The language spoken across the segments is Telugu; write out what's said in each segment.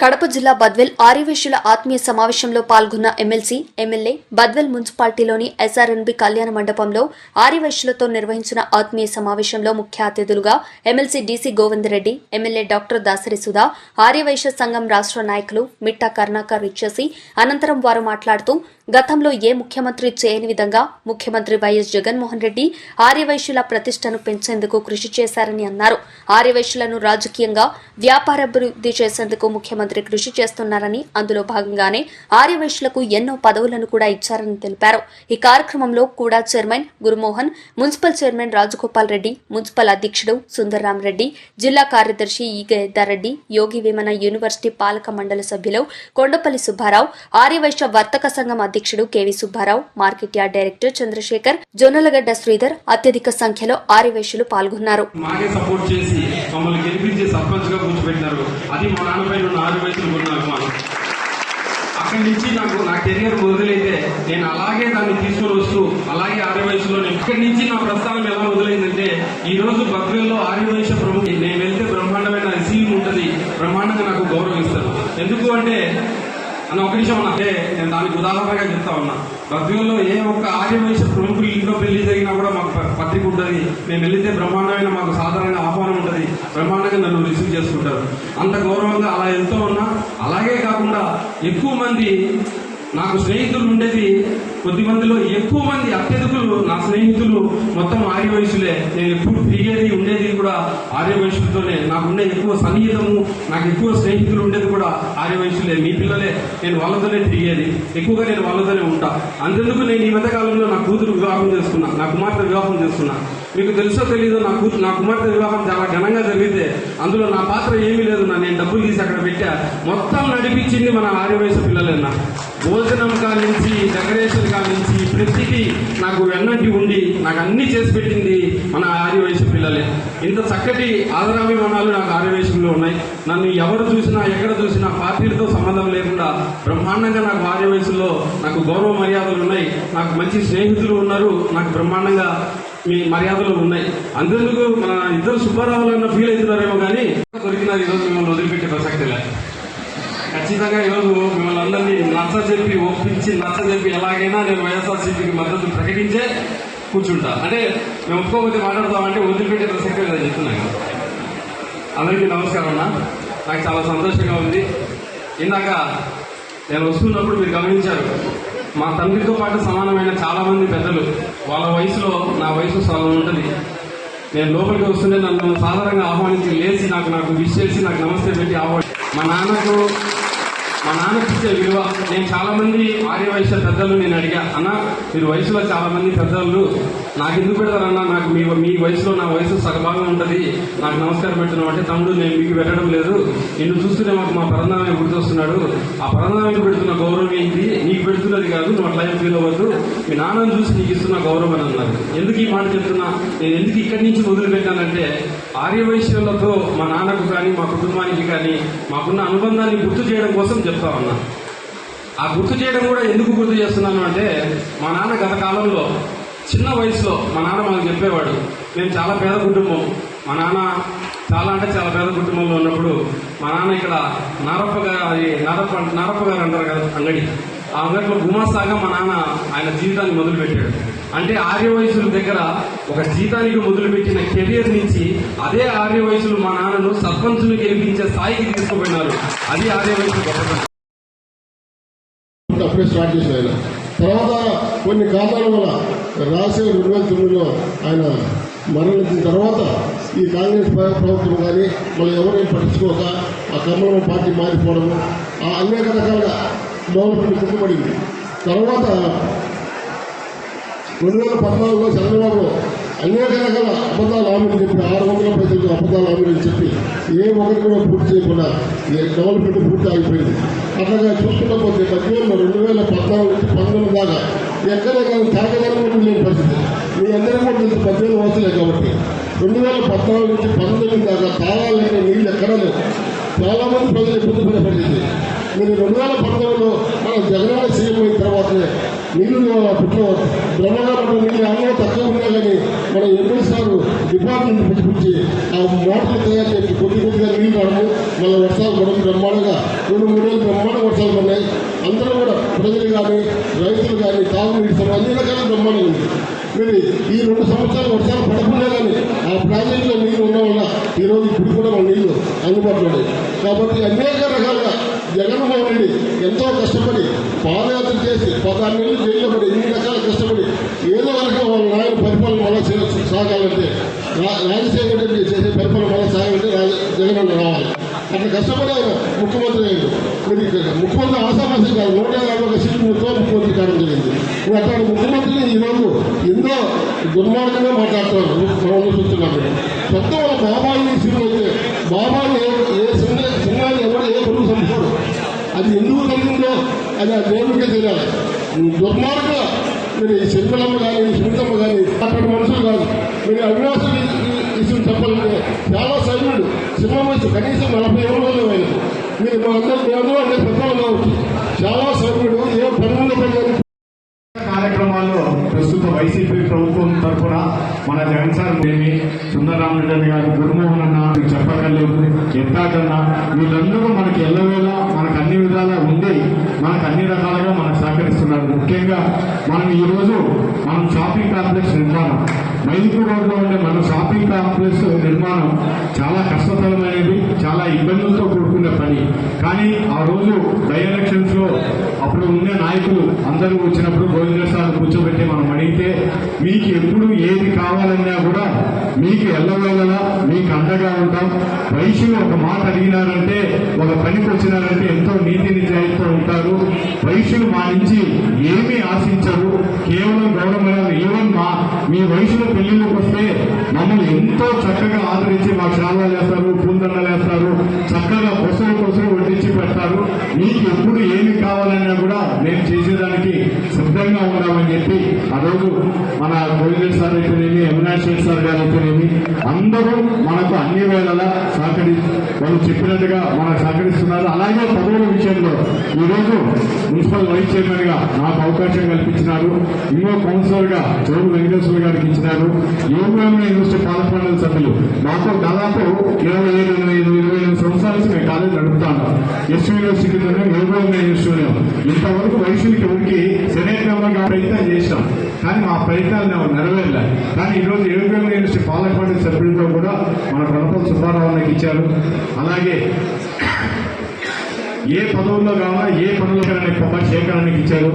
కడప జిల్లా బద్వెల్ ఆర్యవేశ్యుల ఆత్మీయ సమావేశంలో పాల్గొన్న ఎమ్మెల్సీ ఎమ్మెల్యే బద్వెల్ మున్సిపాలిటీలోని ఎస్ఆర్ఎన్బి కళ్యాణ మండపంలో ఆర్యవేశ్యులతో నిర్వహించిన ఆత్మీయ సమావేశంలో ముఖ్య అతిథులుగా MLC DC Govinda Reddy MLA doctor Dasari Sudha Arya Vysya సంఘం రాష్ట్ర నాయకులు మిట్టా కరుణాకర్ ఇచ్చేసి అనంతరం వారు మాట్లాడుతూ గతంలో ఏ ముఖ్యమంత్రి చేయని విధంగా ముఖ్యమంత్రి వైఎస్ జగన్మోహన్ రెడ్డి ఆర్యవైశ్యుల ప్రతిష్టను పెంచేందుకు కృషి చేశారని అన్నారు. ఆర్యవైశ్యులను రాజకీయంగా వ్యాపారాభివృద్ధి చేసేందుకు ముఖ్యమంత్రి కృషి చేస్తున్నారని అందులో భాగంగానే ఆర్యవైశ్యులకు ఎన్నో పదవులను కూడా ఇచ్చారని తెలిపారు. ఈ కార్యక్రమంలో కూడా chairman Gurumohan municipal chairman Rajagopal Reddy municipal అధ్యక్షుడు సుందర్రాం రెడ్డి జిల్లా కార్యదర్శి ఈగెద్దారెడ్డి యోగి వేమన యూనివర్సిటీ పాలక మండలి సభ్యులు కొండపల్లి సుబ్బారావు ఆర్యవైశ్య వర్తక సంఘం అధ్యక్షుడు అధ్యక్షుడు KV Subbarao market yard director Chandrasekhar Jonnalagadda Sridhar అత్యధిక సంఖ్యలో ఆరివేషులు పాల్గొన్నారు. అక్కడి నుంచి నాకు నా కెరియర్ మొదలైతే నేను అలాగే దాన్ని తీసుకొని వస్తూ అలాగే ఆరు వయసులో అక్కడి నుంచి నా ప్రస్థానం ఎలా మొదలైందంటే ఈ రోజు బద్వేల్లో ఆర్య వయసు ప్రభు నేను వెళ్తే బ్రహ్మాండమైన రిసీవింగ్ ఉంటుంది బ్రహ్మాండంగా నాకు గౌరవం ఇస్తారు ఎందుకు అంటే అన్న ఒక విషయం ఉన్నా అంటే నేను దానికి ఉదాహరణగా చెప్తా ఉన్నా. భక్తుల్లో ఏ ఒక్క ఆర్య ప్రముఖులు ఇంట్లో పెళ్ళి జరిగినా కూడా మాకు పత్రిక ఉంటుంది. మేము వెళితే బ్రహ్మాండమైన మాకు సాధారణ ఆహ్వానం ఉంటుంది. బ్రహ్మాండంగా నన్ను రిసీవ్ చేసుకుంటారు. అంత గౌరవంగా అలా వెళ్తూ ఉన్నా. అలాగే కాకుండా ఎక్కువ మంది నాకు స్నేహితులు ఉండేది కొద్ది మందిలో ఎక్కువ మంది అత్యధికులు నా స్నేహితులు మొత్తం ఆర్య వయసులే. నేను ఎప్పుడు తిరిగేది ఉండేది కూడా ఆర్య వయసులతోనే. నాకుండే ఎక్కువ సన్నిహితము నాకు ఎక్కువ స్నేహితులు ఉండేది కూడా ఆర్య వయసులే. మీ పిల్లలే నేను వాళ్ళతోనే తిరిగేది ఎక్కువగా నేను వాళ్ళతోనే ఉంటా. అంతెందుకు నేను ఈ మధ్యకాలంలో నా కూతురు వివాహం చేసుకున్నా నా కుమార్తె వివాహం చేసుకున్నా. మీకు తెలుసో తెలీదో నా కూతురు నా కుమార్తె వివాహం చాలా ఘనంగా జరిగితే అందులో నా పాత్ర ఏమీ లేదు నా. నేను డబ్బులు తీసి అక్కడ పెట్టా. మొత్తం నడిపించింది మన ఆర్య వయసు పిల్లలేనా భోజనం కానించి డెకరేషన్ కానించి ప్రతిదీ నాకు వెన్నంటి ఉండి నాకు అన్ని చేసి పెట్టింది మన ఆర్యవయసు పిల్లలే. ఇంత చక్కటి ఆదరాభిమానాలు నాకు ఆర్యవయసులో ఉన్నాయి. నన్ను ఎవరు చూసినా ఎక్కడ చూసినా పార్టీలతో సంబంధం లేకుండా బ్రహ్మాండంగా నాకు ఆర్య వయసులో నాకు గౌరవ మర్యాదలు ఉన్నాయి. నాకు మంచి స్నేహితులు ఉన్నారు. నాకు బ్రహ్మాండంగా మీ మర్యాదలు ఉన్నాయి. అందుకు మన ఇద్దరు సుబ్బారావులు అన్న ఫీల్ అవుతున్నారేమో కానీ దొరికినారు ఈరోజు మిమ్మల్ని వదిలిపెట్టే ప్రసక్తి లేదు. ఖచ్చితంగా ఈరోజు మిమ్మల్ని అందరినీ నచ్చజెప్పి ఒప్పించి నచ్చజెప్పి ఎలాగైనా నేను వైఎస్ఆర్సీపీకి మద్దతు ప్రకటించే కూర్చుంటా. అంటే మేము ఒప్పుకోకపోతే మాట్లాడతామంటే వదిలిపెట్టే ప్రసక్తి లేదని చెప్తున్నాను. కదా. అందరికీ నమస్కారం అన్న. నాకు చాలా సంతోషంగా ఉంది. ఇందాక నేను వస్తున్నప్పుడు మీరు గమనించారు మా తండ్రితో పాటు సమానమైన చాలామంది పెద్దలు వాళ్ళ వయసులో నా వయసు సగం ఉంటుంది. నేను లోపలికి వస్తుంటే నన్ను సాధారణంగా ఆహ్వానించి లేచి నాకు నాకు విష్ చేసి నాకు నమస్తే పెట్టి ఆహ్వాని మా నాన్నకు మా నాన్నకి ఇచ్చే విలువ. నేను చాలా మంది ఆర్య వయసు పెద్దలు నేను అడిగా అన్న మీరు వయసులో చాలా మంది పెద్దలు నాకు ఎందుకు పెడతారన్నా? నాకు మీ మీ వయసులో నా వయసు సగభాగం ఉంటుంది. నాకు నమస్కారం పెట్టడం అంటే తమ్ముడు నేను మీకు పెట్టడం లేదు. నిన్ను చూస్తూనే మాకు మా పరంధామే గుర్తొస్తున్నాడు. ఆ పరంధామానికి పెడుతున్న గౌరవం ఏంటి? నీకు పెడుతున్నది కాదు నువ్వు అట్లా ఫీల్ అవ్వద్దు. మీ నాన్నని చూసి నీకు ఇస్తున్న గౌరవం అని అన్నారు. ఎందుకు ఈ మాట చెప్తున్నా? నేను ఎందుకు ఇక్కడి నుంచి వదిలిపెట్టానంటే ఆర్య వైశ్యులతో మా నాన్నకు కానీ మా కుటుంబానికి కానీ మాకున్న అనుబంధాన్ని గుర్తు చేయడం కోసం చెప్తా ఉన్నా. ఆ గుర్తు చేయడం కూడా ఎందుకు గుర్తు చేస్తున్నాను అంటే మా నాన్న గత కాలంలో చిన్న వయసులో మా నాన్న మాకు చెప్పేవాడు మేము చాలా పేద కుటుంబం. మా నాన్న చాలా అంటే చాలా పేద కుటుంబంలో ఉన్నప్పుడు మా నాన్న ఇక్కడ నారప్ప గారి నారప్ప నారప్ప గారు అంటారు కదా అంగడి. ఆ అంగడిలో గుమాస్తాగా మా నాన్న ఆయన జీవితాన్ని మొదలుపెట్టాడు. అంటే ఆర్య వయసుల దగ్గర ఒక జీతానికి మొదలుపెట్టిన కెరియర్ నుంచి అదే ఆర్య వయసులు మా నాన్నను సర్పంచులు గెలిపించే స్థాయికి తీసుకుపోయినారు. అది ఆర్య వయసు అప్పుడే స్టార్ట్ చేసిన ఆయన. తర్వాత కొన్ని కారణాల వల్ల రాసే రెండు వేల తొమ్మిదిలో ఆయన మరణించిన తర్వాత ఈ కాంగ్రెస్ ప్రభుత్వం కానీ మనం ఎవరైనా పట్టించుకోక ఆ కమలం పార్టీ మారిపోవడము ఆ అనేక రకాలుగా డెవలప్మెంట్ కుంటుపడింది తర్వాత రెండు వేల పద్నాలుగులో చంద్రబాబు అనేక రకాల అబద్ధాలు హామీలు చెప్పి ఆరు వందల ప్రజలకు అబద్ధాలు హామీలు చెప్పి ఏ ఒక్కటి కూడా పూర్తి చేయకుండా ఈ డెవలప్మెంట్ పూర్తి ఆగిపోయింది. అట్లాగా చూస్తున్న పోతే మధ్యలో రెండు వేల పద్నాలుగు నుంచి పంతొమ్మిది దాకా ఎక్కడ కానీ లేని పరిస్థితి. మీ అందరికీ కూడా తెలుసు పద్దెనిమిది వస్తలే కాబట్టి. రెండు వేల పద్నాలుగు నుంచి పంతొమ్మిది దాకా తాగాలని నీళ్ళు ఎక్కడా లేవు. చాలామంది ప్రజలు ఇబ్బంది పడే పరిస్థితి. మీరు రెండు వేల పంతొమ్మిదిలో మనం జగనన్న సీఎం అయిన తర్వాతనే నీళ్ళు పుట్టిన బ్రహ్మగారు నీళ్ళు అన్నం తక్కువ ఉన్నా కానీ మన ఎంపీ సార్ డిపార్ట్మెంట్ పిలిపించి ఆ మోటార్లు తయారు చేసి కొద్ది కొద్దిగా నీళ్ళు పడము మళ్ళీ వర్షాలు పడడం బ్రహ్మాండంగా. రెండు మూడు రోజులు బ్రహ్మాండ వర్షాలు పడినాయి. అందరూ కూడా ప్రజలు కానీ రైతులు కానీ తాగునీటి అన్ని రకాల బ్రహ్మాండం ఉంది. మీరు ఈ రెండు సంవత్సరాలు వర్షాలు పడకుండా కానీ ఆ ప్రాజెక్టులో నీళ్ళు ఉండడం వల్ల ఈరోజు ఇప్పుడు కూడా మన నీళ్ళు అందుబాటులో ఉన్నాయి. కాబట్టి అనేక రకాలుగా జగన్మోహన్ రెడ్డి ఎంతో కష్టపడి పాదయాత్ర చేసి పదహారు నెలలు జైల్లో పడి ఇన్ని రకాల కష్టపడి ఏదో వరకు వాళ్ళ నాయన పరిపాలన మళ్ళా సాగాలంటే రాజశేఖర రెడ్డి చేసే పరిపాలన మళ్ళా సాగాలంటే రాజ జగన్ రావాలి. అట్లా కష్టపడి ఆయన ముఖ్యమంత్రి అయ్యాడు. మీరు ముఖ్యమంత్రి ఆశామాసి కాదు నూట యాభై ఒక సీట్లతో ముఖ్యమంత్రి కావడం జరిగింది. నువ్వు అట్లాంటి ముఖ్యమంత్రిని ఈరోజు ఎంతో దుర్మార్గంగా మాట్లాడుతున్నారు మనం చూస్తున్నాం పెద్ద వాళ్ళ బాబాయి సీట్లు అయితే బాబాయి ఏ- ఏ చిన్న చిన్నాన్ని ఎవరు ఏ పురుగు సంపుతాడు అది ఎందుకు కలిగిందో అది ఆ దేవుడికే తెలియాలి. దుర్మార్గ మీరు ఈ శంకరమ్మ కానీ ఈ కానీ అటువంటి మనుషులు కాదు. మీరు అవినాశం విషయం చెప్పాలంటే చాలా సైన్యుడు. సింహం వయసు కనీసం నలభై ఏడు ఆయన. మీరు మా అందరూ మీ అందరూ అంటే పెద్దవాళ్ళు కావచ్చు. చాలా సైన్యుడు ఏ పన్నెండు వైసీపీ ప్రభుత్వం తరఫున మన జగన్ సార్ దేవి సుందరరామరెడ్డి గారు గురుమోహన్ అన్న మీకు చెప్పక్కర్లేదు. ఎత్తాకన్న వీళ్ళందరూ మనకి ఎల్లవేళ మనకు అన్ని విధాలా ఉండి మనకు అన్ని రకాలుగా మనకు సహకరిస్తున్నారు. ముఖ్యంగా మనం ఈరోజు మనం షాపింగ్ కాంప్లెక్స్ నిర్మాణం. మైదుపూర్ రోడ్లో ఉండే మన షాపింగ్ కాంప్లెక్స్ నిర్మాణం చాలా కష్టతరమైనది చాలా ఇబ్బందులతో కూడుకున్న పని. కానీ ఆ రోజు బై ఎలక్షన్స్లో అప్పుడు ఉండే నాయకులు అందరూ వచ్చినప్పుడు భోజన సార్లు కూర్చోబెట్టి మనం అడిగితే మీకు ఎప్పుడు ఏది కావాలన్నా కూడా మీకు ఎల్లవేళలా మీకు అండగా ఉంటాం. వయసులో ఒక మాట అడిగినారంటే ఒక పనికి వచ్చినారంటే ఎంతో నీతి నిజాయితీతో ఉంటారు. వయసులు మా నుంచి ఏమీ ఆశించరు. కేవలం గౌరవం ఈవెన్ మా మీ వయసులో పెళ్ళిళ్ళకి వస్తే మమ్మల్ని ఎంతో చక్కగా ఆదరించి మా శాలాలు వేస్తారు పూందండలు వేస్తారు చక్కగా కొసలు కొసలు వడ్డించి పెడతారు. మీకు ఎప్పుడు ఏమి కావాలన్నా కూడా నేను చేసేదానికి సిద్ధంగా ఉన్నామని చెప్పి ఆ రోజు మన గోవింద్ సార్ అయితేనేమి అవినాష్ సార్ గారు అయితేనేమి అందరూ మనకు అన్ని వేళలా సహకరి వాళ్ళు చెప్పినట్టుగా మనకు సహకరిస్తున్నారు. అలాగే పదవుల విషయంలో ఈరోజు మున్సిపల్ వైస్ చైర్మన్గా నాకు అవకాశం కల్పించినారు. ఇంకో కౌన్సిలర్గా చౌరు వెంకటేశ్వర గారికి ఇచ్చినారు. యోగమైన యూనివర్సిటీ పాలకమండలి సభ్యులు? మాకు దాదాపు ఇరవై ఏడు ఇరవై ఐదు ఇరవై ఎనిమిది సంవత్సరాల నుంచి మేము కాలేజ్ నడుపుతాను. ఎస్ యూనివర్సిటీ యోగమైన యూనివర్సిటీ ఇంతవరకు వయసులకి ఉనికి సెనేట్ మెంబర్గా ప్రయత్నం చేసినాం. కానీ మా ప్రయత్నాలు నెరవేరలేదు కానీ ఈరోజు యోగమైన యూనివర్సిటీ పాలకమండలి సభ్యులతో కూడా మన గణపతి సుబ్బారావుకి ఇచ్చారు. అలాగే ఏ పదవుల్లో కావాలా ఏ పనులు కొబ్బరి శేఖరానికి ఇచ్చారు.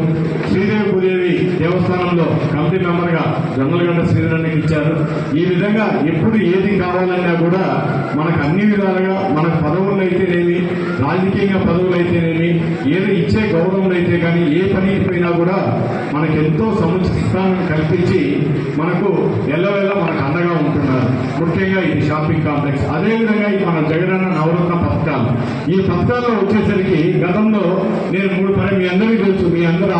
శ్రీదేవి భూదేవి దేవస్థానంలో కమిటీ మెంబర్గా జొన్నలగడ్డ శ్రీధరానికి ఇచ్చారు. ఈ విధంగా ఎప్పుడు ఏది కావాలన్నా కూడా మనకు అన్ని విధాలుగా మనకు పదవులు అయితేనేమి రాజకీయంగా పదవులు అయితేనేమి ఏది ఇచ్చే గౌరవం అయితే కానీ ఏ పని పోయినా కూడా మనకు ఎంతో సముచితాన్ని స్థానం కల్పించి మనకు ఎల్లవేళ మనకు అండగా ఉంటున్నారు. ముఖ్యంగా ఇది షాపింగ్ కాంప్లెక్స్. అదేవిధంగా ఈ మన జగనన్న నవరత్న పథకాలు. ఈ పథకాల్లో వచ్చేసరికి గతంలో నేను మూడు పని మీ అందరికీ తెలుసు మీ అందరి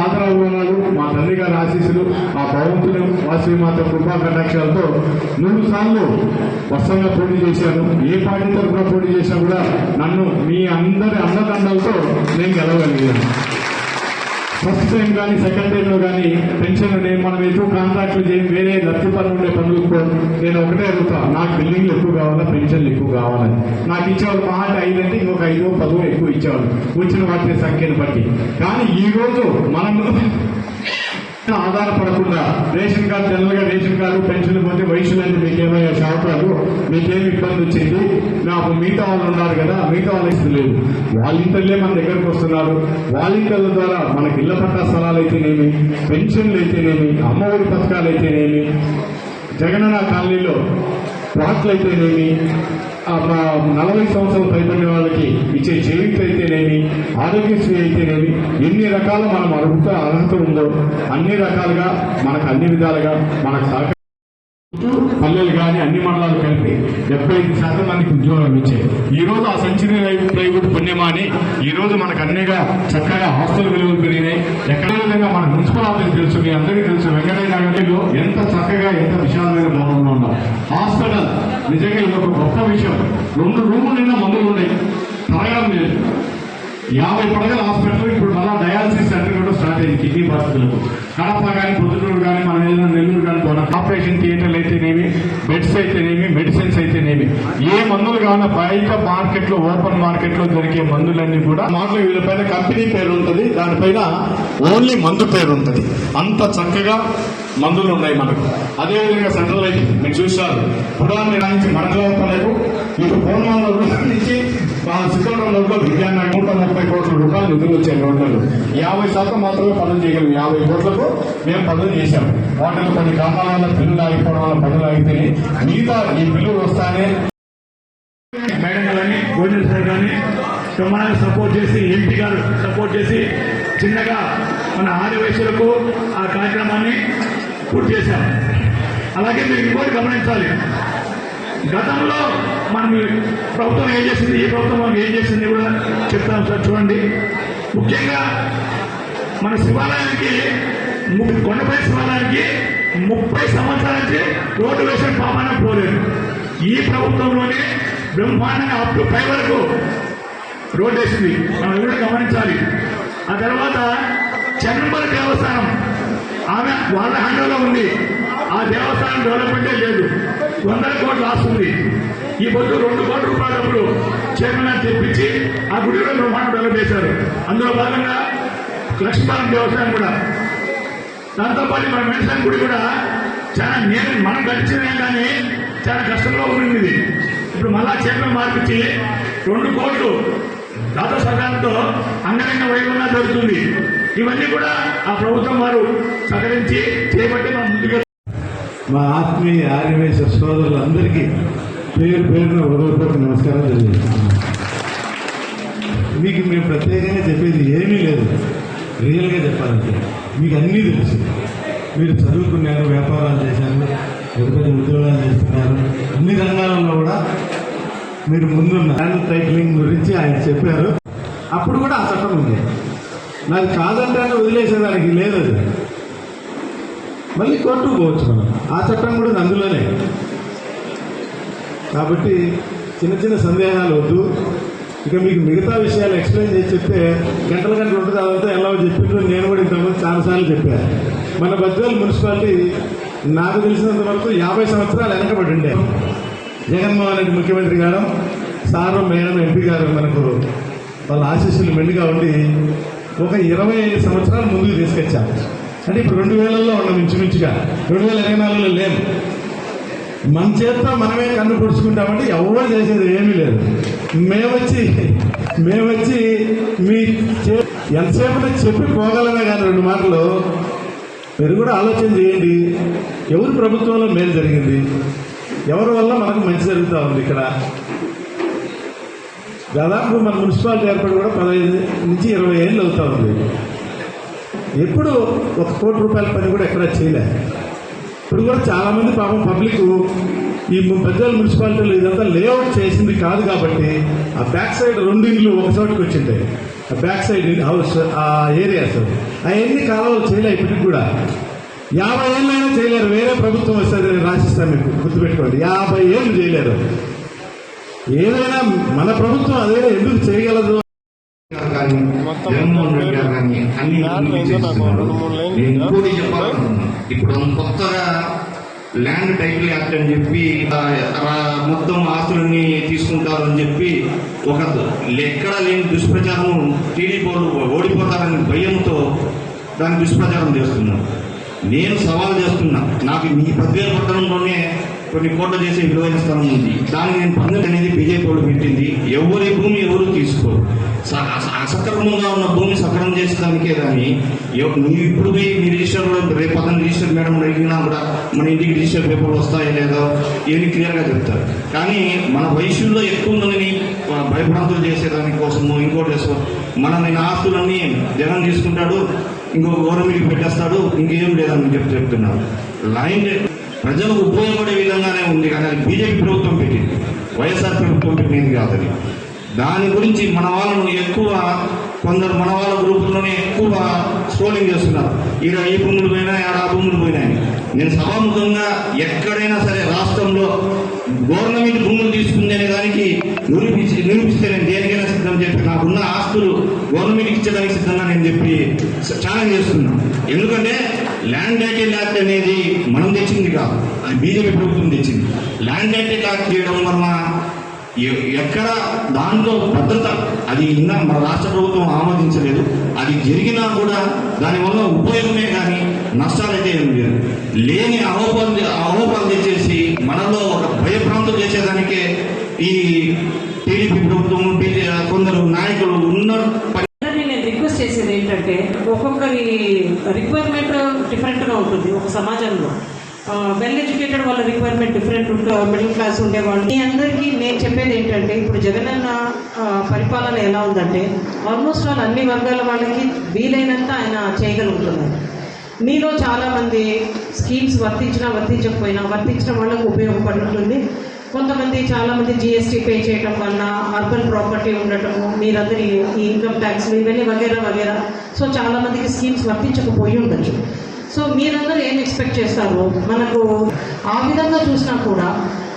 ఆదరాభిమానాలు మా తల్లి గారి ఆశీస్సులు ఆ భగవంతుని వాసవిమాత కృపా కటాక్షాలతో మూడు సార్లు వస్త్రంగా పోటీ చేశాను. ఏ పార్టీ తరఫున పోటీ చేసినా కూడా నన్ను మీ అందరి అన్నదండలతో నేను గెలవగలిగాను. ఫస్ట్ టైం కానీ సెకండ్ టైం లో కానీ పెన్షన్ మనం ఎక్కువ కాంట్రాక్ట్లు చేసి వేరే లబ్ధి పనులు ఉండే పనులు నేను ఒకటే అడుగుతా నాకు బిల్డింగ్లు ఎక్కువ కావాలా పెన్షన్లు ఎక్కువ కావాలని? నాకు ఇచ్చేవాళ్ళు మా అంటే ఐదు అంటే ఇంకొక ఐదు పదో ఎక్కువ ఇచ్చేవాళ్ళు. వచ్చిన వాటి సంఖ్యను బట్టి. కానీ ఈ రోజు మనం ఆధారపడకుండా రేషన్ కార్డు తెల్లగా రేషన్ కార్డు పెన్షన్ పోతే వయసులంటే మీకేమైనా షాపులు మీకేమి ఇబ్బంది వచ్చింది? నాకు మిగతా వాళ్ళు ఉన్నారు కదా మిగతా వాళ్ళు ఇస్తలేదు వాలంటీర్లే మన దగ్గరకు వస్తున్నారు. వాలంటీర్ల ద్వారా మనకి ఇళ్ళ పట్టా స్థలాలు అయితేనేమి పెన్షన్లు అయితేనేమి అమ్మఒడి పథకాలు అయితేనేమి జగనన్న కాలనీలో ప్లాట్లు అయితేనేమి నలభై సంవత్సరాలు పైబడిన వాళ్ళకి ఇచ్చే చేయూత అయితేనేమి ఆరోగ్యశ్రీ అయితేనేమి ఎన్ని రకాల మనం అర్హత అర్హత ఉందో అన్ని రకాలుగా మనకు అన్ని విధాలుగా మనకు సహకారం పల్లెలు కానీ అన్ని మండలాలు కలిపి డెబ్బై ఐదు శాతం మందికి ఉద్యోగాలు ఇచ్చాయి. ఈ రోజు ఆ సెంచరీ ప్రైవేట్ పుణ్యమాని ఈ రోజు మనకు అన్నిగా చక్కగా హాస్టల్ విలువలు పెరిగినాయి. ఎక్కడ విధంగా మన మున్సిపల్ ఆఫీస్ తెలుసు మీ అందరికీ తెలుసు వెంకటయ్య నగర్లో ఎంత చక్కగా ఎంత విశాలమైన భవనంలో ఉన్నాం. హాస్పిటల్ నిజంగా ఇది ఒక గొప్ప విషయం. రెండు రూములు నిన్న మందులు ఉన్నాయి. తరగడం లేదు. యాభై పడగల హాస్పిటల్ ఇప్పుడు మళ్ళా డయాలసిస్ సెంటర్ కూడా స్టార్ట్ అయింది కిడ్నీ పరిస్థితులకు. కడప కానీ పొద్దుటూరు కానీ మన ఏదైనా నెల్లూరు కానీ పోయినా ఆపరేషన్ థియేటర్లు అయితేనేమి బెడ్స్ అయితేనేమి మెడిసిన్స్ అయితేనేమి ఏ మందులు కావాలన్నా బయట మార్కెట్లో ఓపెన్ మార్కెట్లో దొరికే మందులన్నీ కూడా మాటలు వీళ్ళపైన కంపెనీ పేరు ఉంటుంది దానిపైన ఓన్లీ మందు పేరు ఉంటుంది అంత చక్కగా మందులు ఉన్నాయి మనకు. అదేవిధంగా సెంట్రల్ అయితే మీరు చూస్తారు పురాణ నుంచి మనకలేకపోలేదు ఇటు పూర్ణంలో నుంచి శ్రీకాకుళంలో విజ్ఞాన నూట ముప్పై కోట్ల రూపాయలు నిధులు వచ్చాయి రోడ్లలో యాభై శాతం మాత్రమే పనులు చేయగలం యాభై కోట్లకు మేము పనులు చేశాం. వాటిలో కొన్ని కారణాల వల్ల బిల్లులు ఆగిపోవడం వల్ల పనులు ఆగితే మిగతా ఈ బిల్లులు వస్తానే మేడం గారిని గోవింద సార్ గారిని బ్రహ్మాండంగా సపోర్ట్ చేసి ఎంపీ గారు సపోర్ట్ చేసి చిన్నగా మన ఆరు వయసులకు ఆ కార్యక్రమాన్ని పూర్తి చేశాం. అలాగే మీరు ఇంకోటి గమనించాలి. గతంలో మనం ప్రభుత్వం ఏం చేసింది ఈ ప్రభుత్వం మనం ఏం చేసింది కూడా చెప్తాం సార్ చూడండి. ముఖ్యంగా మన శివాలయానికి ము- కొండపై శివాలయానికి ముప్పై సంవత్సరాల నుంచి రోడ్డు వేసిన పాపాన పోలేదు. ఈ ప్రభుత్వంలోనే బ్రహ్మాండంగా అప్ టు పై వరకు రోడ్డు వేసింది. మనం కూడా గమనించాలి. ఆ తర్వాత చెన్నంబర్ దేవస్థానం. ఆమె వాళ్ళ హండలో ఉంది. ఆ దేవస్థానం డెవలప్మెంటే లేదు. వందల కోట్లు ఆస్తుంది ఈ పొద్దు రెండు కోట్ల రూపాయల డబ్బులు చైర్మన్ తెప్పించి ఆ గుడి కూడా బ్రహ్మాండం డెవలప్ చేశారు. అందులో భాగంగా లక్ష్మీపాలెం దేవస్థానం కూడా. దాంతోపాటు మన మెడిసిన్ గుడి కూడా చాలా నేను మనం గడిచినే కానీ చాలా కష్టంలో ఉంది ఇప్పుడు మళ్ళా చైర్మన్ మార్పించి రెండు కోట్లు దాత సహకారంతో అంగరంగ వైభవంగా జరుగుతుంది. ఇవన్నీ కూడా ఆ ప్రభుత్వం వారు సహకరించి చేపట్టి మనం ముందుకు మా ఆత్మీయ ఆర్యవేశ సోదరులందరికీ పేరు పేరున హృదయపూర్వక నమస్కారం తెలియజేస్తున్నాను. మీకు మేము ప్రత్యేకంగా చెప్పేది ఏమీ లేదు. రియల్గా చెప్పాలంటే మీకు అన్నీ తెలుసు. మీరు చదువుకున్నారు వ్యాపారాలు చేశారు పెద్ద పెద్ద ఉద్యోగాలు చేస్తున్నారు అన్ని రంగాలలో కూడా మీరు ముందున్న ల్యాండ్ టైటిలింగ్ గురించి ఆయన చెప్పారు. అప్పుడు కూడా ఆ చట్టం ఉంది. నాకు కాదంటే వదిలేసేదానికి లేదు అది. మళ్ళీ కోర్టుకు పోవచ్చు మనం. ఆ చట్టం కూడా అందులోనే. కాబట్టి చిన్న చిన్న సందేహాలు వద్దు. ఇక మీకు మిగతా విషయాలు ఎక్స్ప్లెయిన్ చేసి చెప్తే గంటల గంటలు ఉంటుంది అదంతా ఎలా చెప్పిండ్రు నేను కూడా ఇంతకుముందు చాలాసార్లు చెప్పాను మన బద్వేల్ మున్సిపాలిటీ నాకు తెలిసినంత వరకు యాభై సంవత్సరాలు వెనకబడి ఉండే జగన్మోహన్ రెడ్డి ముఖ్యమంత్రి గారు సారం మేడం ఎంపీ గారు మనకు వాళ్ళ ఆశీస్సులు మెండుగా ఉండి ఒక ఇరవై ఐదు సంవత్సరాలు ముందుకు తీసుకొచ్చారు. అంటే ఇప్పుడు రెండు వేలలో ఉన్నాం ఇంచుమించుగా. రెండు వేల ఇరవై నాలుగులో లేము. మన చేత్తో మనమే కన్ను పొడుచుకుంటామంటే ఎవరు చేసేది ఏమీ లేదు. మేమొచ్చి మేమొచ్చి మీ చే ఎంతసేపు చెప్పి పోగలమే కానీ రెండు మాటలు. మీరు కూడా ఆలోచన చేయండి. ఎవరు ప్రభుత్వంలో మేలు జరిగింది? ఎవరి వల్ల మనకు మంచి జరుగుతూ ఉంది ఇక్కడ? దాదాపు మన మున్సిపాలిటీ ఏర్పడి కూడా పదహైదు నుంచి ఇరవై ఏళ్ళు అవుతూ ఉంది. ఎప్పుడు ఒక కోటి రూపాయల పని కూడా ఎక్కడ చేయలే. ఇప్పుడు కూడా చాలామంది పాపం పబ్లిక్ ఈ పెద్దవాళ్ళ మున్సిపాలిటీలో ఇదంతా లేఅవుట్ చేసింది కాదు కాబట్టి ఆ బ్యాక్ సైడ్ రెండు ఇండ్లు ఒక చోటుకి వచ్చింటాయి. ఆ బ్యాక్ సైడ్ హౌస్ ఆ ఏరియాస్. అవన్నీ కాలువలు చేయలే ఇప్పటికి కూడా. యాభై ఏళ్ళైనా చేయలేరు. వేరే ప్రభుత్వం వస్తుంది నేను రాసిస్తాను మీకు. గుర్తుపెట్టుకోండి. యాభై ఏళ్ళు చేయలేరు. ఏదైనా మన ప్రభుత్వం అదే ఎందుకు చేయగలదు కానీ జగన్మోహన్ రెడ్డి గారు కానీ అన్ని అభివృద్ధి చేస్తున్నారు. నేను ఇంకోటి చెప్పాలనుకున్నాను ఇప్పుడు కొత్తగా ల్యాండ్ టైటిల్ యాక్ట్ అని చెప్పి మొత్తం ఆస్తులన్నీ తీసుకుంటారు అని చెప్పి ఒక ఎక్కడ లేని దుష్ప్రచారం టీడీపీ ఓడిపోతారని భయంతో దాని దుష్ప్రచారం చేస్తున్నారు. నేను సవాల్ చేస్తున్నా. నాకు మీ పదివేల పట్టణంలోనే కొన్ని కోట్ల చేసే విలువైన స్థలం ఉంది. దాన్ని నేను పందెం అనేది బీజేపీ వాళ్ళు పెట్టింది. ఎవరి భూమి ఎవరు తీసుకోరు. అసక్రమంగా ఉన్న భూమి సక్రమం చేసేదానికే కానీ నువ్వు ఇప్పుడు పోయి మీ రిజిస్టర్ రేపు పక్కన రిజిస్టర్ మేడం అడిగినా కూడా మన ఇంటికి రిజిస్టర్ పేపర్లు వస్తాయో లేదో ఇవన్నీ క్లియర్గా చెప్తారు కానీ మన వయసులో ఎక్కువ మందిని భయభ్రాంతులు చేసేదాని కోసము ఇంకోటి చేస్తాం మన నేను ఆస్తులన్నీ జనం తీసుకుంటాడు ఇంకో గవర్నమెంట్కి పెట్టేస్తాడు ఇంకేం లేదని చెప్పి చెప్తున్నారు లైన్ ప్రజలకు ఉపయోగపడే విధంగానే ఉంది కానీ అది బీజేపీ ప్రభుత్వం పెట్టింది వైఎస్ఆర్ ప్రభుత్వం పెట్టింది కాదు దాని గురించి మన వాళ్ళను ఎక్కువ కొందరు మన వాళ్ళ గ్రూపుల్లోనే ఎక్కువ స్ట్రోలింగ్ చేస్తున్నారు. ఈడ ఈ భూములు పోయినా ఆడ ఆ భూములు పోయినాయి. నేను సభాముఖంగా ఎక్కడైనా సరే రాష్ట్రంలో గవర్నమెంట్ భూములు తీసుకుంది అనే దానికి నిరూపించి నిరూపిస్తే నేను దేనికైనా సిద్ధం చెప్పి నాకున్న ఆస్తులు గవర్నమెంట్ ఇచ్చేదానికి సిద్ధంగా నేను చెప్పి ఛాలెంజ్ చేస్తున్నాను ఎందుకంటే ల్యాండ్ టైటిల్ యాక్ట్ అనేది మనం తెచ్చింది కాదు అది బీజేపీ ప్రభుత్వం తెచ్చింది. ల్యాండ్ టైటిల్ యాక్ట్ చేయడం వలన ఎక్కడ దాంట్లో భద్రత అది ఇంకా మన రాష్ట్ర ప్రభుత్వం ఆమోదించలేదు అది జరిగినా కూడా దానివల్ల ఉపయోగమే కానీ నష్టాలైతే ఏం లేదు. లేని ఆరోపణలు ఆరోపణలు తెచ్చేసి మనలో ఒక భయభ్రాంతం చేసేదానికే ఈ టీడీపీ ప్రభుత్వం కొందరు నాయకులు ఉన్న నేను రిక్వెస్ట్ చేసేది ఏంటంటే ఒక్కొక్కరి రిక్వైర్మెంట్ డిఫరెంట్గా ఉంటుంది ఒక సమాజంలో. వెల్ ఎడ్యుకేటెడ్ వాళ్ళ రిక్వైర్మెంట్ డిఫరెంట్ మిడిల్ క్లాస్ ఉండేవాళ్ళు. మీ అందరికీ నేను చెప్పేది ఏంటంటే ఇప్పుడు జగనన్న పరిపాలన ఎలా ఉందంటే ఆల్మోస్ట్ ఆల్ అన్ని వర్గాల వాళ్ళకి వీలైనంత ఆయన చేయగలుగుతున్నారు మీలో చాలామంది స్కీమ్స్ వర్తించినా వర్తించకపోయినా వర్తించిన వాళ్ళకు ఉపయోగపడుతుంది. కొంతమంది చాలామంది జిఎస్టీ పే చేయడం వల్ల అర్బన్ ప్రాపర్టీ ఉండటము మీరందరి ఈ ఇన్కమ్ ట్యాక్స్ ఇవన్నీ వగేరా వగేరా. సో చాలామందికి స్కీమ్స్ వర్తించకపోయి ఉండొచ్చు. సో మీరందరూ ఏం ఎక్స్పెక్ట్ చేస్తారు? మనకు ఆ విధంగా చూసినా కూడా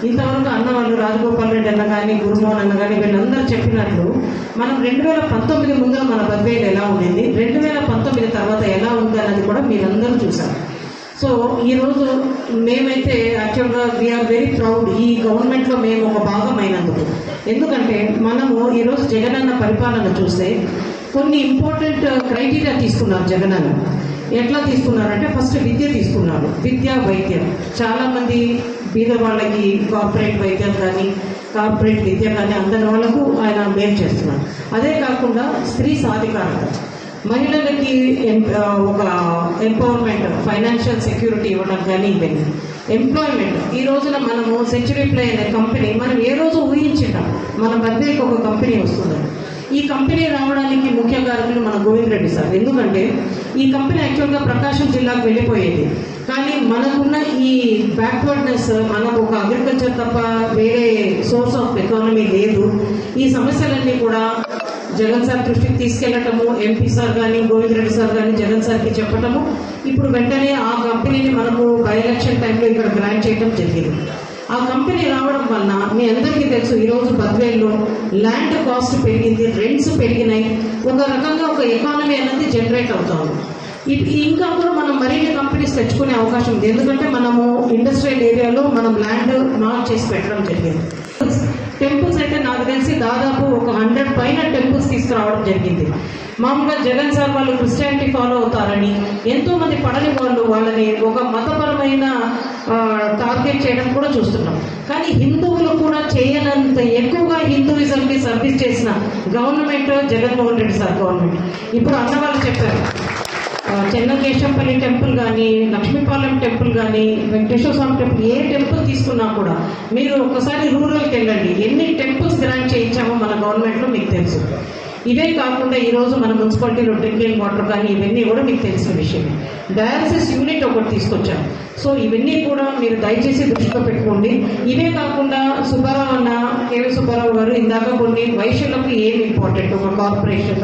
ఇంతవరకు అన్న వాళ్ళు రాజగోపాల్ రెడ్డి అన్న కానీ గురుమోహన్ అన్న కానీ వీళ్ళందరూ చెప్పినట్లు మనం రెండు వేల పంతొమ్మిది ముందర మన బద్వేలు ఎలా ఉండింది? రెండు వేల పంతొమ్మిది తర్వాత ఎలా ఉంది అన్నది కూడా మీరందరూ చూసారు సో ఈరోజు మేమైతే యాక్చువల్గా వీఆర్ వెరీ ప్రౌడ్ ఈ గవర్నమెంట్లో మేము ఒక భాగం అయినందుకు. ఎందుకంటే మనము ఈరోజు జగనన్న పరిపాలన చూస్తే కొన్ని ఇంపార్టెంట్ క్రైటీరియా తీసుకున్నారు జగనన్న. ఎట్లా తీసుకున్నారంటే ఫస్ట్ విద్య తీసుకున్నారు. విద్య వైద్యం. చాలామంది బీద వాళ్ళకి కార్పొరేట్ వైద్యం కానీ కార్పొరేట్ విద్య కానీ అందని వాళ్ళకు ఆయన మేలు చేస్తున్నారు. అదే కాకుండా స్త్రీ సాధికారత. మహిళలకి ఎం- ఒక ఎంపవర్మెంట్ ఫైనాన్షియల్ సెక్యూరిటీ ఇవ్వడం కానీ ఇవన్నీ ఎంప్లాయ్మెంట్ ఈ రోజున మనము సెంచురీ ప్లే అనే కంపెనీ మనం ఏ రోజు ఊహించినాం మన బర్త్డేకి ఒక కంపెనీ వస్తుందని ఈ కంపెనీ రావడానికి ముఖ్య కారకులు మన గోవింద్ రెడ్డి సార్. ఎందుకంటే ఈ కంపెనీ యాక్చువల్గా ప్రకాశం జిల్లాకు వెళ్ళిపోయేది. కానీ మనకున్న ఈ బ్యాక్వర్డ్నెస్ మనకు ఒక అగ్రికల్చర్ తప్ప వేరే సోర్స్ ఆఫ్ ఎకానమీ లేదు. ఈ సమస్యలన్నీ కూడా జగన్ సార్ దృష్టికి తీసుకెళ్ళటము ఎంపీ సార్ కానీ గోవింద్ రెడ్డి సార్ కానీ జగన్ సార్కి చెప్పటము ఇప్పుడు వెంటనే ఆ కంపెనీని మనము బై ఎలక్షన్ టైంలో ఇక్కడ గ్రాంట్ చేయడం జరిగింది. ఆ కంపెనీ రావడం వలన మీ అందరికీ తెలుసు ఈరోజు బద్వేల్లో ల్యాండ్ కాస్ట్ పెరిగింది రెంట్స్ పెరిగినాయి. ఒక రకంగా ఒక ఎకానమీ అనేది జనరేట్ అవుతుంది. ఇంకా కూడా మనం మరిన్ని కంపెనీస్ తెచ్చుకునే అవకాశం ఉంది. ఎందుకంటే మనము ఇండస్ట్రియల్ ఏరియాలో మనం ల్యాండ్ మార్క్ చేసి పెట్టడం జరిగింది. టెంపుల్స్ నాకు తెలిసి దాదాపు ఒక హండ్రెడ్ పైన టెంపుల్స్ తీసుకురావడం జరిగింది. మామూలుగా జగన్ సార్ వాళ్ళు క్రిస్టియానిటీ ఫాలో అవుతారని ఎంతో మంది పడని వాళ్ళు వాళ్ళని ఒక మతపరమైన టార్గెట్ చేయడం కూడా చూస్తున్నాం. కానీ హిందువులు కూడా చేయనంత ఎక్కువగా హిందూయిజంకి సర్వీస్ చేసిన government Jaganmohan Reddy sir government. ఇప్పుడు అన్న వాళ్ళు చెప్పారు చెన్నకేశంపల్లి టెంపుల్ కానీ లక్ష్మీపాలెం టెంపుల్ కానీ వెంకటేశ్వర స్వామి టెంపుల్ ఏ టెంపుల్ తీసుకున్నా కూడా మీరు ఒకసారి రూరల్కి వెళ్ళండి. ఎన్ని టెంపుల్స్ గ్రాంట్ చేయించామో మన గవర్నమెంట్లో మీకు తెలుసు. ఇవే కాకుండా ఈరోజు మన మున్సిపాలిటీలో డ్రింకింగ్ వాటర్ కానీ ఇవన్నీ కూడా మీకు తెలిసిన విషయం డయాలసిస్ యూనిట్ ఒకటి తీసుకొచ్చాం. సో ఇవన్నీ కూడా మీరు దయచేసి దృష్టిలో పెట్టుకోండి. ఇవే కాకుండా సుబ్బారావు అన్న కేవీ సుబ్బారావు గారు ఇందాక కొన్ని వైశ్యులకు ఏం ఇంపార్టెంట్ ఒక కార్పొరేషన్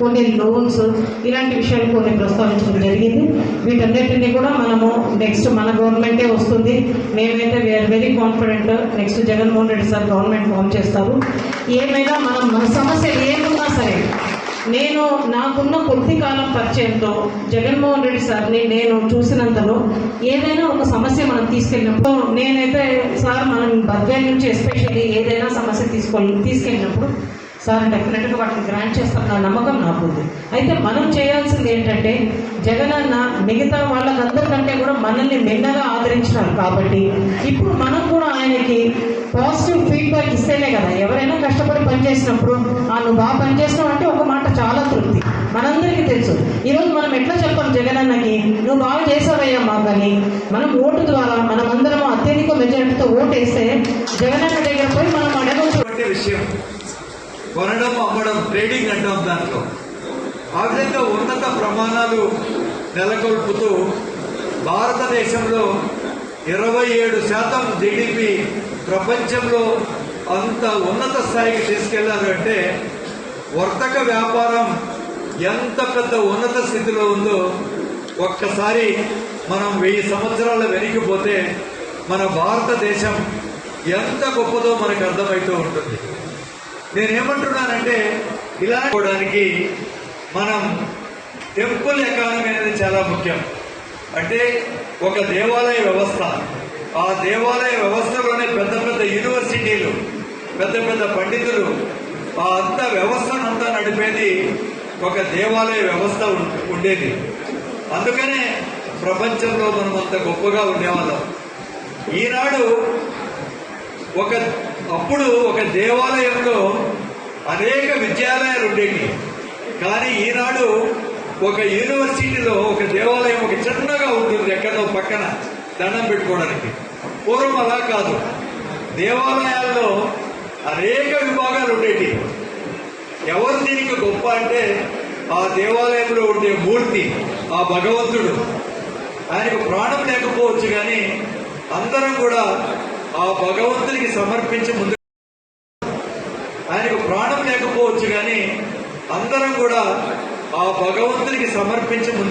కొన్ని లోన్స్ ఇలాంటి విషయాలు కొన్ని ప్రస్తావించడం జరిగింది. వీటన్నిటిని కూడా మనము నెక్స్ట్ మన గవర్నమెంటే వస్తుంది. మేమైతే we are very confident next Jaganmohan Reddy sir government form చేస్తారు. ఏమైనా మనం మన సమస్య ఏమున్నా సరే నేను నాకున్న కొద్ది కాలం పరిచయంతో జగన్మోహన్ రెడ్డి సార్ని నేను చూసినంతలో ఏదైనా ఒక సమస్య మనం తీసుకెళ్ళినప్పుడు నేనైతే సార్ మనం బద్వేల్ నుంచి ఎస్పెషల్లీ ఏదైనా సమస్య తీసుకో తీసుకెళ్ళినప్పుడు సార్ డెఫినెట్గా వాటిని గ్రాంట్ చేస్తారన్న నమ్మకం నాకు ఉంది అయితే మనం చేయాల్సింది ఏంటంటే జగన్ అన్న మిగతా వాళ్ళకందరికంటే కూడా మనల్ని మెల్లగా ఆదరించినారు కాబట్టి ఇప్పుడు మనం కూడా ఆయనకి పాజిటివ్ ఫీడ్బ్యాక్ ఇస్తేనే కదా ఎవరైనా కష్టపడి పనిచేసినప్పుడు ఆ నువ్వు బాగా పనిచేసినావు అంటే ఒక మాట చాలా తృప్తి. మనందరికీ తెలుసు. ఈరోజు మనం ఎట్లా చెప్పాం జగన్ అన్నకి నువ్వు బాగా చేసావయ్యా మాకని. మనం ఓటు ద్వారా మనం అందరం అత్యధిక మెజారిటీతో ఓటు వేస్తే జగన్ అన్న దగ్గర పోయి మనం అడగవచ్చు విషయం కొనడం అమ్మడం ట్రేడింగ్ అంటాం దాంట్లో. ఆ విధంగా ఉన్నత ప్రమాణాలు నెలకొల్పుతూ భారతదేశంలో ఇరవై ఏడు శాతం జీడిపి ప్రపంచంలో అంత ఉన్నత స్థాయికి తీసుకెళ్ళారు అంటే వర్తక వ్యాపారం ఎంత పెద్ద ఉన్నత స్థితిలో ఉందో ఒక్కసారి మనం వెయ్యి సంవత్సరాల వెనికిపోతే మన భారతదేశం ఎంత గొప్పదో మనకు అర్థమవుతూ ఉంటుంది. నేనేమంటున్నానంటే ఇలా పోవడానికి మనం టెంపుల్ ఎకానమీ అనేది చాలా ముఖ్యం. అంటే ఒక దేవాలయ వ్యవస్థ. ఆ దేవాలయ వ్యవస్థలోనే పెద్ద పెద్ద యూనివర్సిటీలు పెద్ద పెద్ద పండితులు ఆ అంత వ్యవస్థను అంతా నడిపేది ఒక దేవాలయ వ్యవస్థ ఉండేది. అందుకనే ప్రపంచంలో మనం అంత గొప్పగా ఉండేవాళ్ళం. ఈనాడు ఒక అప్పుడు ఒక దేవాలయంలో అనేక విద్యాలయాలు ఉండేవి. కానీ ఈనాడు ఒక యూనివర్సిటీలో ఒక దేవాలయం ఒక చిన్నగా ఉంటుంది ఎక్కడో పక్కన దండం పెట్టుకోవడానికి. పూర్వం అలా కాదు. దేవాలయాల్లో అనేక విభాగాలు ఉండేవి. ఎవరు దీనికి గొప్ప అంటే ఆ దేవాలయంలో ఉండే మూర్తి ఆ భగవంతుడు. ఆయనకు ప్రాణం లేకపోవచ్చు కానీ అందరం కూడా ఆ భగవంతునికి సమర్పించి ముందు ఆయనకు ప్రాణం లేకపోవచ్చు కానీ అందరం కూడా ఆ భగవంతునికి సమర్పించి ముందు